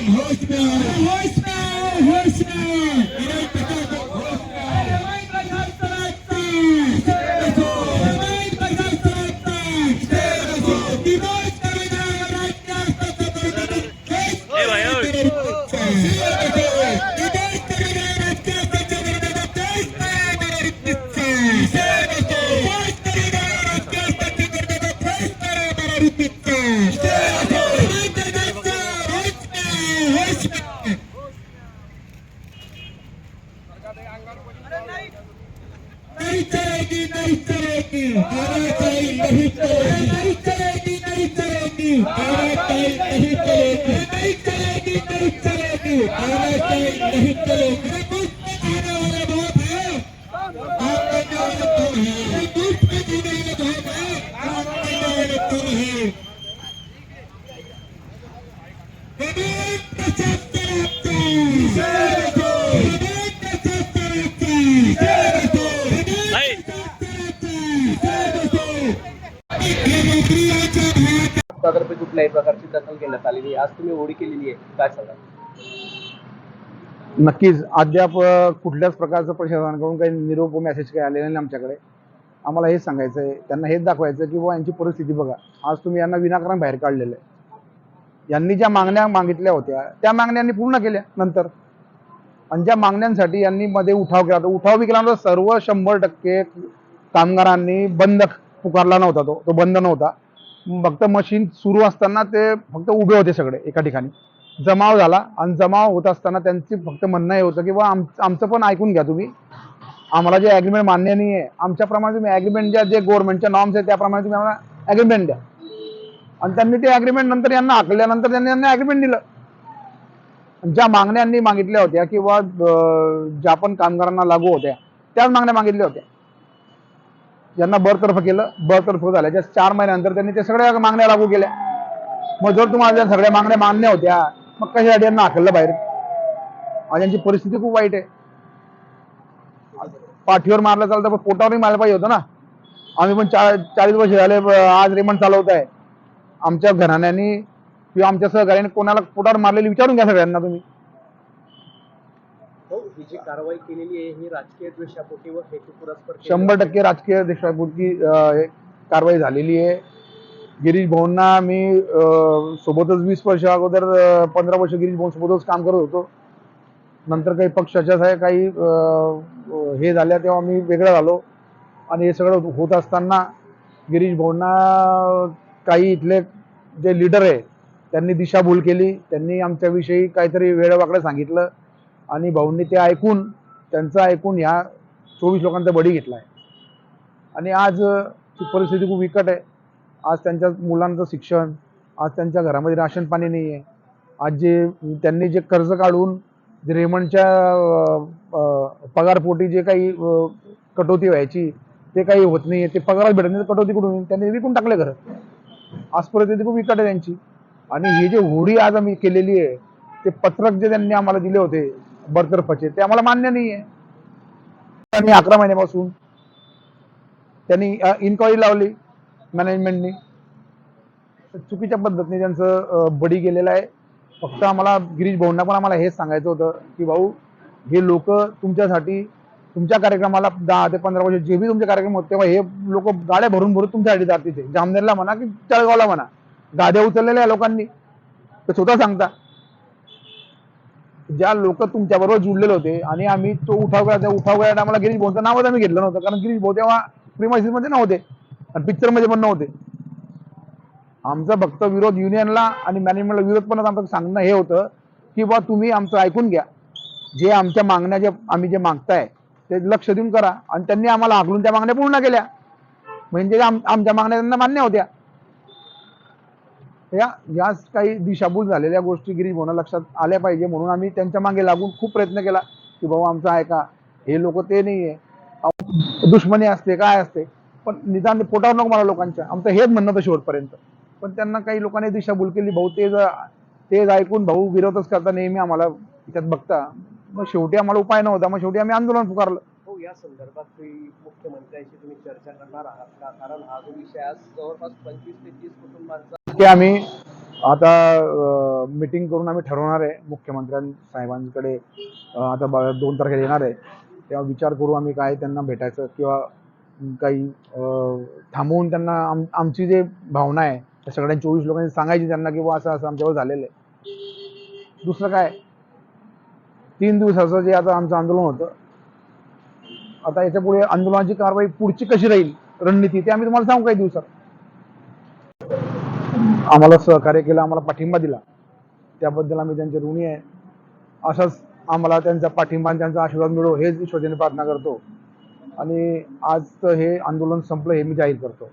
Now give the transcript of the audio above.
Viva, eu! नहीं चलेगी नहीं चलेगी तानाशाही नहीं चलेगी नहीं चलेगी नहीं चलेगी तानाशाही नहीं चलेगी नहीं चलेगी नहीं चलेगी तानाशाही नहीं चलेगी है आप करने वाले है। में जीने वाले बहुत है। आप करने वाले है। पचहत्तर कुठल्याही प्रकारची दखल घेण्यात आलेली आज तुम्ही होळी केलेली आहे. काय सांगा नक्कीच. अद्याप कुठल्याच प्रकारचं प्रशासनाकडून काही निरोप मेसेज काही आलेला नाही आमच्याकडे. आम्हाला हेच सांगायचं आहे त्यांना हेच दाखवायचं की बाबा यांची परिस्थिती बघा. आज तुम्ही यांना विनाकारण बाहेर काढलेलं आहे. यांनी ज्या मागण्या मागितल्या होत्या त्या मागण्यांनी पूर्ण केल्या नंतर. आणि ज्या मागण्यांसाठी यांनी मध्ये उठाव केला होता उठाव बी केल्यानंतर सर्व शंभर टक्के कामगारांनी बंद पुकारला नव्हता तो. तो बंद नव्हता. फक्त मशीन सुरू असताना ते फक्त उभे होते सगळे एका ठिकाणी. जमाव झाला आणि जमाव होत असताना त्यांची फक्त म्हणणं हे होतं की बा आम आमचं पण ऐकून घ्या तुम्ही. आम्हाला जे ॲग्रीमेंट मान्य नाही आहे आमच्याप्रमाणे तुम्ही ॲग्रीमेंट द्या जे गव्हर्नमेंटच्या नॉर्म्स आहेत त्याप्रमाणे तुम्ही आम्हाला ॲग्रीमेंट द्या. आणि त्यांनी ते ॲग्रीमेंट नंतर यांना हाकल्यानंतर त्यांनी यांना ॲग्रीमेंट दिलं. ज्या मागण्यांनी मागितल्या होत्या किंवा ज्या पण कामगारांना लागू होत्या त्याच मागण्या मागितल्या होत्या. ज्यांना बरतर्फ केलं. बरतर्फ झाल्याच्या चार महिन्यानंतर त्यांनी ते सगळ्या मागण्या लागू केल्या. मग जर तुम्हाला त्या सगळ्या मागण्या मान्य होत्या मग कशासाठी यांना हाकललं बाहेर? आणि यांची परिस्थिती खूप वाईट आहे. पाठीवर मारलं चालतं पण पोटावरही मारलं पाहिजे होतं ना. आम्ही पण चा चाळीस वर्ष झाले आज रिमांड चालवत आहे. आमच्या घराण्यानी किंवा आमच्या सहकार्याने कोणाला पोटावर मारलेली विचारून घ्या सगळ्यांना तुम्ही. हो जी कारवाई केलेली आहे ही राजकीय द्वेषापोटी व हेतू पुरस्पर शंभर टक्के राजकीय देशपूर्ती कारवाई झालेली आहे. गिरीश भाऊंना मी सोबतच वीस वर्ष अगोदर पंधरा वर्ष गिरीश भाऊ सोबतच काम करत होतो. नंतर काही पक्षाच्या काही हे झाल्या तेव्हा मी वेगळा झालो. आणि हे सगळं होत असताना गिरीश भाऊंना काही इथले जे लीडर आहे त्यांनी दिशाभूल केली. त्यांनी आमच्याविषयी काहीतरी वेळवाकडे सांगितलं. आणि भाऊंनी ते ऐकून त्यांचं ऐकून ह्या चोवीस लोकांचा बळी घेतला आहे आणि आज परिस्थिती खूप विकट आहे. आज त्यांच्या मुलांचं शिक्षण आज त्यांच्या घरामध्ये राशन पाणी नाही आहे आज जे त्यांनी जे कर्ज काढून जे रेमंडच्या पगारपोटी जे काही कटोती व्हायची ते काही होत नाही आहे ते पगारच भेटत नाही कटोती कुठून? त्यांनी विकून टाकले घर. आज परिस्थिती खूप विकट आहे त्यांची. आणि ही जे होडी आज आम्ही केलेली आहे ते पत्रक जे त्यांनी आम्हाला दिले होते बरतर्फाचे. ते आम्हाला मान्य नाही आहे आणि अकरा महिन्यापासून त्यांनी इन्क्वायरी लावली मॅनेजमेंटनी चुकीच्या पद्धतीने त्यांचं बडी गेलेलं आहे. फक्त आम्हाला गिरीश भाऊंना पण आम्हाला हेच सांगायचं होतं की भाऊ हे लोक तुमच्यासाठी तुमच्या कार्यक्रमाला दहा ते पंधरा वर्ष जे बी तुमचे कार्यक्रम होते तेव्हा हे लोक गाड्या भरून भरून तुमच्यासाठी जात तिथे जामनेरला म्हणा की तळगावला म्हणा. गाड्या उचललेल्या लोकांनी. ते स्वतः सांगता. ज्या लोक तुमच्या बरोबर जुळलेले होते आणि आम्ही तो उठाव केला त्या उठाव आम्हाला गिरीश भाऊचं नावच आम्ही घेतलं नव्हतं. कारण गिरीश भाऊ तेव्हा प्रिमायसिसमध्ये नव्हते. आणि पिक्चरमध्ये पण नव्हते. आमचा फक्त विरोध युनियनला आणि मॅनेजमेंटला विरोध पण आमचं सांगणं हे होतं की बा तुम्ही आमचं ऐकून घ्या. जे आमच्या मागण्या जे आम्ही जे मागताय ते लक्ष देऊन करा. आणि त्यांनी आम्हाला हाकलून त्या मागण्या पूर्ण केल्या. म्हणजे आमच्या मागण्या त्यांना मान्य होत्या. या याच काही दिशाभूल झालेल्या गोष्टी गिरीश भाऊना लक्षात आल्या पाहिजे म्हणून आम्ही त्यांच्या मागे लागून खूप प्रयत्न केला की भाऊ आमचं ऐका हे लोक ते नाही आहे दुश्मनी असते काय असते? पण निदान पोटावर नको मला लोकांच्या. आमचं हेच म्हणणं होतं शेवटपर्यंत. पण त्यांना काही लोकांनी दिशाभूल केली. भाऊ ते जर ते ऐकून भाऊ विरोधच करता नेहमी आम्हाला त्याच्यात बघता. मग शेवटी आम्हाला उपाय नव्हता. मग शेवटी आम्ही आंदोलन पुकारलं. हो या संदर्भात मुख्यमंत्र्यांशी तुम्ही चर्चा करणार आहात का? कारण हा जो विषय आज जवळपास पंचवीस ते तीस कुटुंबांचा ते आम्ही आता मीटिंग करून आम्ही ठरवणार आहे. मुख्यमंत्र्यां साहेबांकडे आता दोन तारखेला येणार आहे. तेव्हा विचार करू आम्ही काय त्यांना भेटायचं किंवा काही थांबवून त्यांना आम आमची जे भावना आहे त्या सगळ्या चोवीस लोकांनी सांगायची त्यांना की असं असं आमच्यावर झालेलं आहे. दुसरं काय? तीन दिवसाचं जे आता आमचं आंदोलन होतं आता याच्यापुढे आंदोलनाची कारवाई पुढची कशी राहील रणनीती ते आम्ही तुम्हाला सांगू काही दिवसात. आम्हाला सहकार्य केलं आम्हाला पाठिंबा दिला. त्याबद्दल आम्ही त्यांचे ऋणी आहे. असाच आम्हाला त्यांचा पाठिंबा आणि त्यांचा आशीर्वाद मिळो हेच ईश्वरचरणी प्रार्थना करतो. आणि आजचं हे आंदोलन संपलं हे मी जाहीर करतो.